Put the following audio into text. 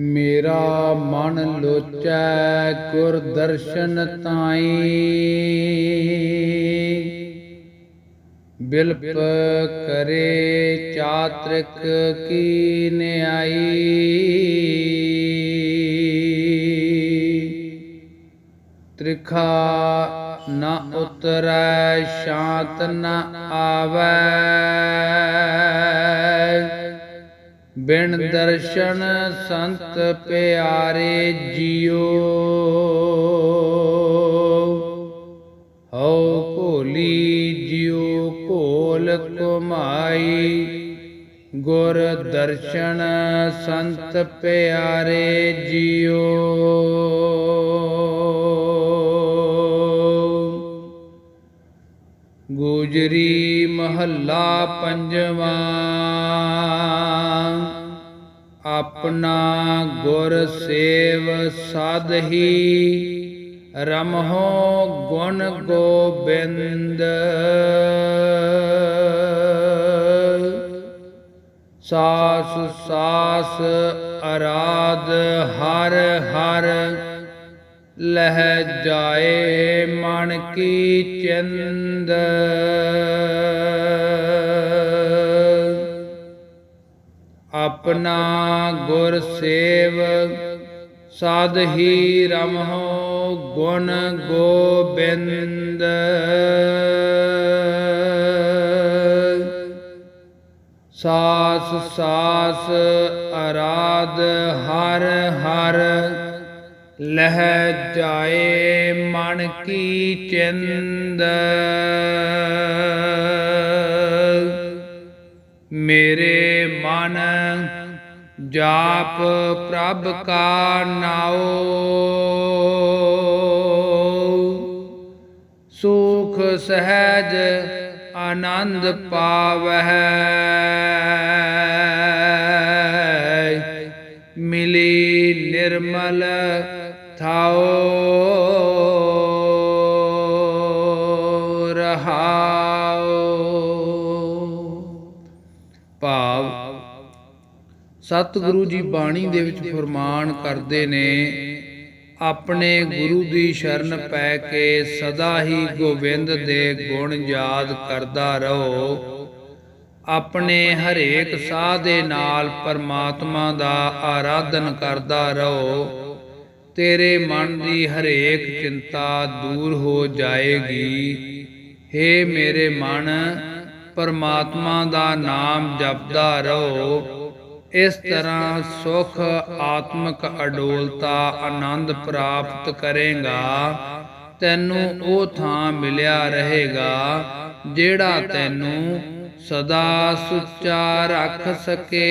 ਮੇਰਾ ਮਨ ਲੋਚੈ ਗੁਰ ਦਰਸ਼ਨ ਤਾਈ। ਬਿਲਪ ਕਰੇ ਚਾਤ੍ਰਿਕ ਕੀ ਨਿਆਈ। ਤ੍ਰਿਖਾ ਨਾ ਉਤਰੈ, ਸ਼ਾਂਤ ਨਾ ਆਵੈ। ਬਿਨ ਦਰਸ਼ਨ ਸੰਤ ਪਿਆਰੇ ਜੀਓ। ਹਉ ਭੋਲੀ ਜਿਉ ਭੋਲ ਕੁਮਾਈ ਗੁਰ ਦਰਸ਼ਨ ਸੰਤ ਪਿਆਰੇ ਜੀਓ। ਗੁਜਰੀ ਮਹੱਲਾ ਪੰਜਵਾਂ। ਆਪਣਾ ਗੁਰ ਸੇਵ ਸਾਧਹੀ ਰਮਹੋ ਗੁਣ ਗੋਬਿੰਦ। ਸਾਸ ਸਾਸ ਅਰਾਧ ਹਰ ਹਰ ਲਹਿ ਜਾਏ ਮਨ ਕੀ ਚਿੰਦ। ਆਪਣਾ ਗੁਰ ਸੇਵ ਸਾਧਹੀ ਰਮਹੁ ਗੁਣ ਗੋਬਿੰਦ। ਸਾਸ ਸਾਸ ਅਰਾਧ ਹਰ ਹਰ ਲਹਿ ਜਾਏ ਮਨ ਕੀ ਚਿੰਦ। ਮੇਰੇ ਮਨ ਜਾਪ ਪ੍ਰਭ ਕਾ ਨਾਉ। ਸੁਖ ਸਹਿਜ ਆਨੰਦ ਪਾਵਹਿ। ਥਾਉ ਰਹਾਉ। ਭਾਵ ਸਤਿਗੁਰੂ ਜੀ ਬਾਣੀ ਦੇ ਵਿੱਚ ਫਰਮਾਨ ਕਰਦੇ ਨੇ ਆਪਣੇ ਗੁਰੂ ਦੀ ਸ਼ਰਨ ਪੈ ਕੇ ਸਦਾ ਹੀ ਗੋਬਿੰਦ ਦੇ ਗੁਣ ਯਾਦ ਕਰਦਾ ਰਹੋ। ਆਪਣੇ ਹਰੇਕ ਸਾਹ ਦੇ ਨਾਲ ਪਰਮਾਤਮਾ ਦਾ ਆਰਾਧਨ ਕਰਦਾ ਰਹੋ। ਤੇਰੇ ਮਨ ਦੀ ਹਰੇਕ ਚਿੰਤਾ ਦੂਰ ਹੋ ਜਾਏਗੀ। ਹੇ ਮੇਰੇ ਮਨ, ਪਰਮਾਤਮਾ ਦਾ ਨਾਮ ਜਪਦਾ ਰਹੋ। ਇਸ ਤਰ੍ਹਾਂ ਸੁਖ, ਆਤਮਿਕ ਅਡੋਲਤਾ ਆਨੰਦ ਪ੍ਰਾਪਤ ਕਰੇਗਾ। ਤੈਨੂੰ ਉਹ ਥਾਂ ਮਿਲਿਆ ਰਹੇਗਾ, ਜਿਹੜਾ ਤੈਨੂੰ ਸਦਾ ਸੁੱਚਾ ਰੱਖ ਸਕੇ।